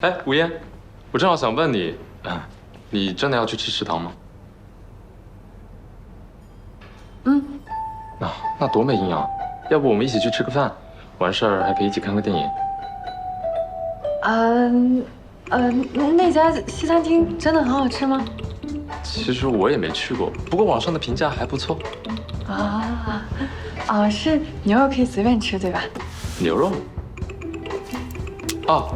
哎，吴嫣，我正好想问你，啊，你真的要去吃食堂吗？嗯，那那多没营养，要不我们一起去吃个饭，完事儿还可以一起看个电影。嗯，呃，那家西餐厅真的很好吃吗？其实我也没去过，不过网上的评价还不错。啊，啊，是牛肉可以随便吃对吧？牛肉？哦，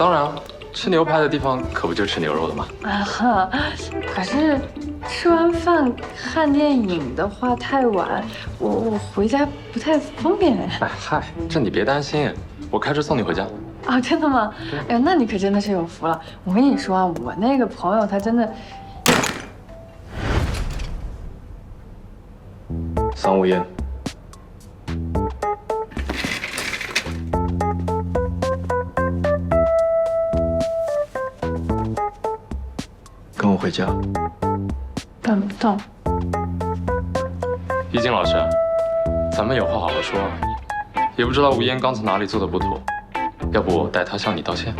当然，吃牛排的地方可不就吃牛肉的吗？啊哈，可是吃完饭看电影的话太晚，我我回家不太方便哎。哎嗨，这你别担心，我开车送你回家。啊，真的吗？哎呀，那你可真的是有福了。我跟你说啊，我那个朋友他真的，桑无烟，回家。办不到。易静老师，咱们有话好好说啊。也不知道吴嫣刚才哪里做的不妥，要不我代她向你道歉。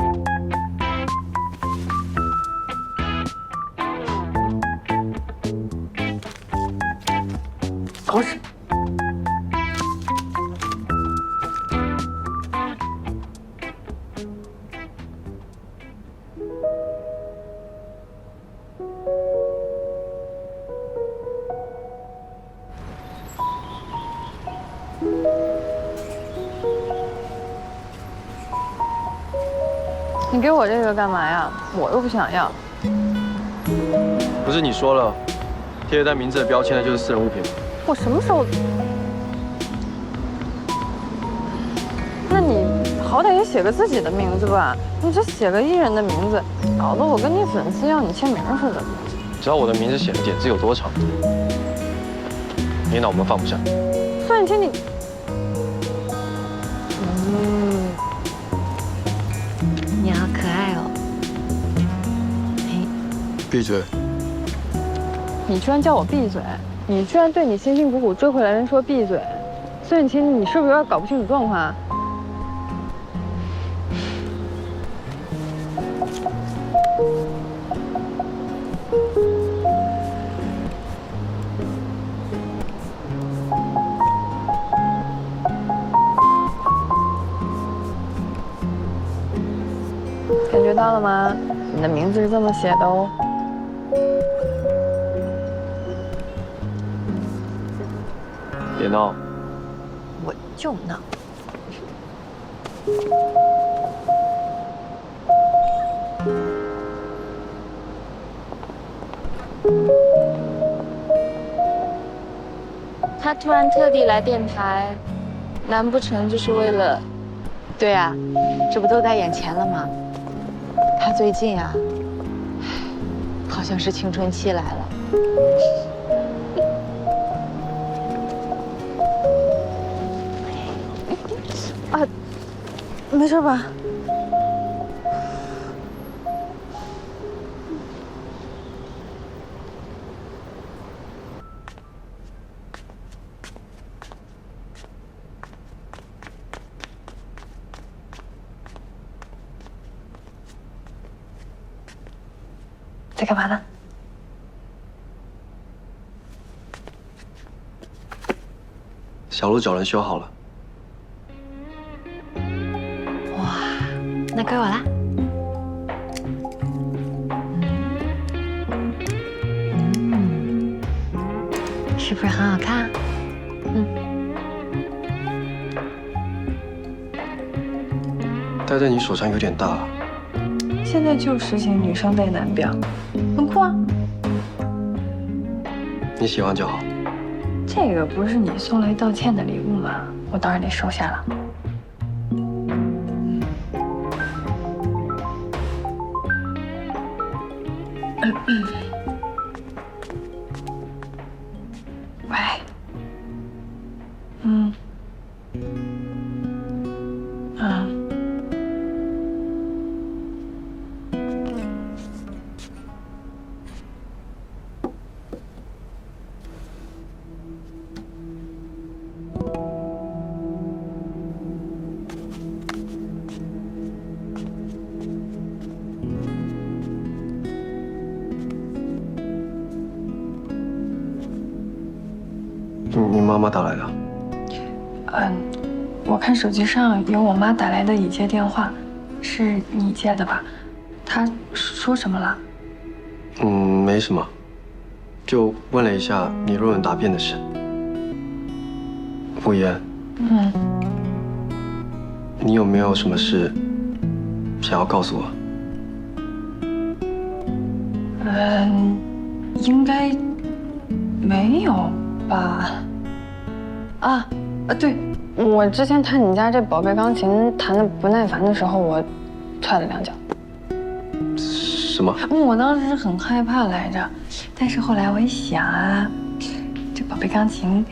狗屎！你给我这个干嘛呀？我又不想要。不是你说了，贴在名字的标签的就是私人物品吗？我什么时候？那你好歹也写个自己的名字吧，你这写个艺人的名字，搞得我跟你粉丝要你签名似的。知道我的名字写的点字有多长，领导我们放不下。宋雨晴，你，嗯，闭嘴！你居然叫我闭嘴！你居然对你辛辛苦苦追回来的人说闭嘴！孙雨晴，你是不是有点搞不清楚状况啊？感觉到了吗？你的名字是这么写的哦。别闹！我就闹。他突然特地来电台，难不成就是为了？对啊，这不都在眼前了吗？他最近啊，好像是青春期来了。没事吧？在干嘛呢？小路找人修好了，那归我啦。嗯，是不是很好看？嗯戴在你手上有点大。现在就实行女生戴男表，很酷啊。你喜欢就好。这个不是你送来道歉的礼物吗？我当然得收下了。嗯，妈妈打来的？嗯，我看手机上有我妈打来的已接电话，是你接的吧？她说什么了？嗯，没什么，就问了一下你论文答辩的事。傅言，嗯，你有没有什么事想要告诉我？嗯，应该没有吧？啊，啊，对，我之前弹你家这宝贝钢琴弹的不耐烦的时候，我踹了两脚。什么？嗯，我当时很害怕来着，但是后来我一想啊，这宝贝钢琴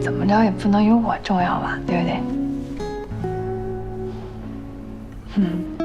怎么着也不能有我重要吧，对不对？嗯。